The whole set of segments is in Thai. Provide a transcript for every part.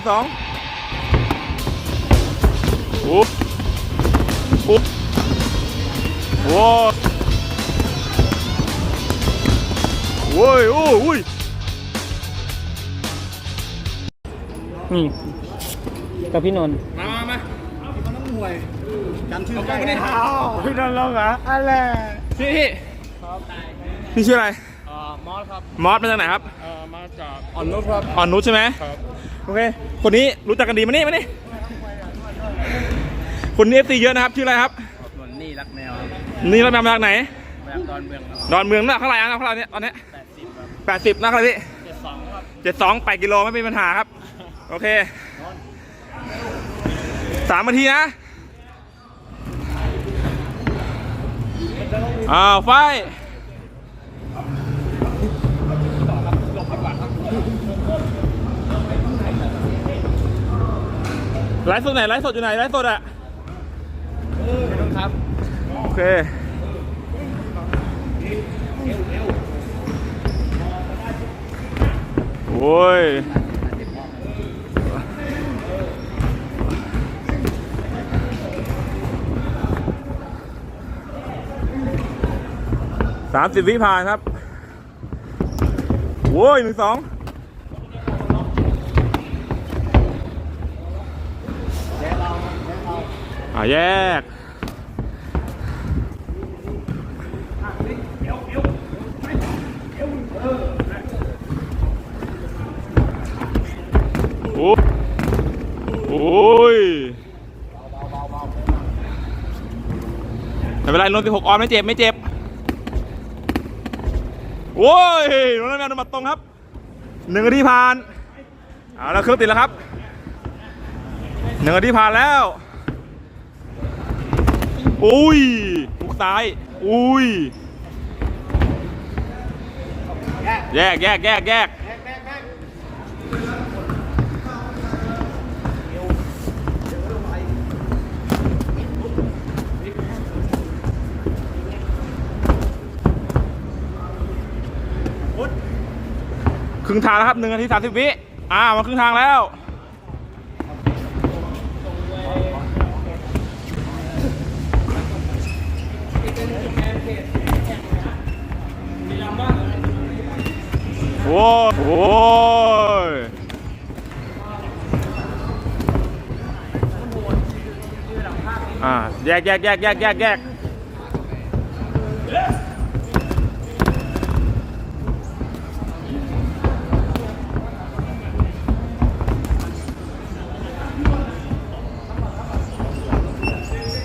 ที่สองโอ้โอ้โอ้โอ้ยโอ้อุ้ยนี่กับพี่นนท์มามามาจำชื่อได้ไหมพี่นนท์ลงเหรออะไรพี่พี่พี่ชื่ออะไรอ่ามอ สครับมอสมาจากไหนครับเอ่อมาจากอ่อนนุชครับอ่อนนุชใช่ไหมครับโอเคคนนี้รู้จักกันดีมานี่มานี่คนนี้เอฟซีเยอะนะครับชื่ออะไรครับนนนี่รักแมวนี่เรามาจากไหนมาจากดอนเมืองครับดอนเมืองน่ะเท่าไหร่อะเท่าไหร่เนี่ยตอนเนี้ยแปดสิบครับแปดสิบนะเท่าไหร่พี่เจ็ดสองครับเจ็ดสองแปดกิโลไม่มีปัญหาครับ โอเคสามนาทีนะอ้าวไฟ ไลฟ์สดไหนไลฟ์สดอยู่ไหนไลฟ์สดอะพี่นนท์ครับโอเคโอ้ยสามสิบวิผ่านครับโว้ยหนึ่งสอง อ่าแยกโอ้โอ้ยไม่เป็นไรนนท์สิบหกออนไม่เจ็บ ไม่เจ็บ โอ้ยนนท์แมวโดนหมัดตรงครับหนึ่งนาทีผ่านเอาแล้วเครื่องติดแล้วครับหนึ่งนาทีผ่านแล้ว อุ้ยหุกซ้าย อุ้ย แยกแยกแยกแยกครึ่งทางแล้วครับหนึ่งนาทีสามสิบวิ อ่ามาครึ่งทางแล้ว โอ้ยโอ้ยอ่าแยกแยกแยกแยกแยกแยก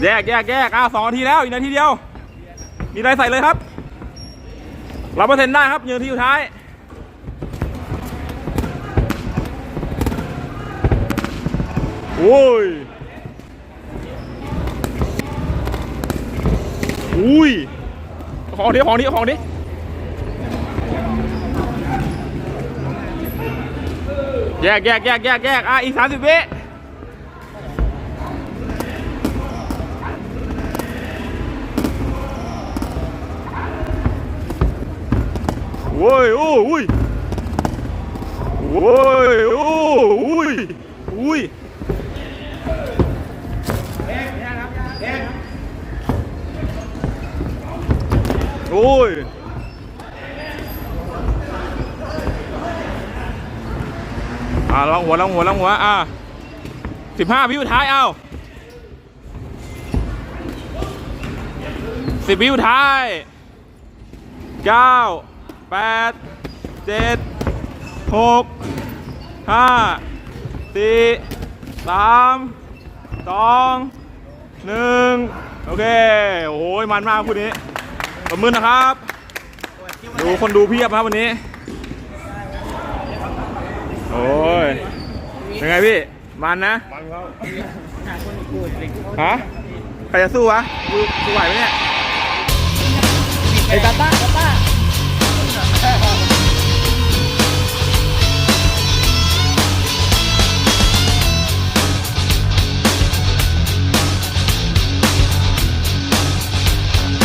แยกแยกแยกอ้าสองนาทีแล้วอีกนาทีเดียว มีอะไรใส่เลยครับรับเปอร์เซ็นต์ได้ครับยืนที่สุดท้าย อ้ยอุ้ยของดิเอาของดิเอาของดิแยกแยกแยกแยกแยกอะอีกสามสิบวิโอ้ยโอ้อุ้ยโอ้ยโอ้อุ้ยอุ้ย โอ้ยอ่าลองหัวลองหัวลองหัว อ่าสิบห้าวิสุดท้ายเอาสิบวิสุดท้ายเก้าแปดเจ็ดหกห้าสี่สามสองหนึ่งโอเค โอ้ยมันมากคู่นี้ ขอบคุณนะครับ ดูคนดูเพียบครับวันนี้ โอ้ยเป็นไงพี่ มันนะฮะใครจะสู้วะกูกูไหวไหมเนี่ย ไอ้ตาต้าตาต้า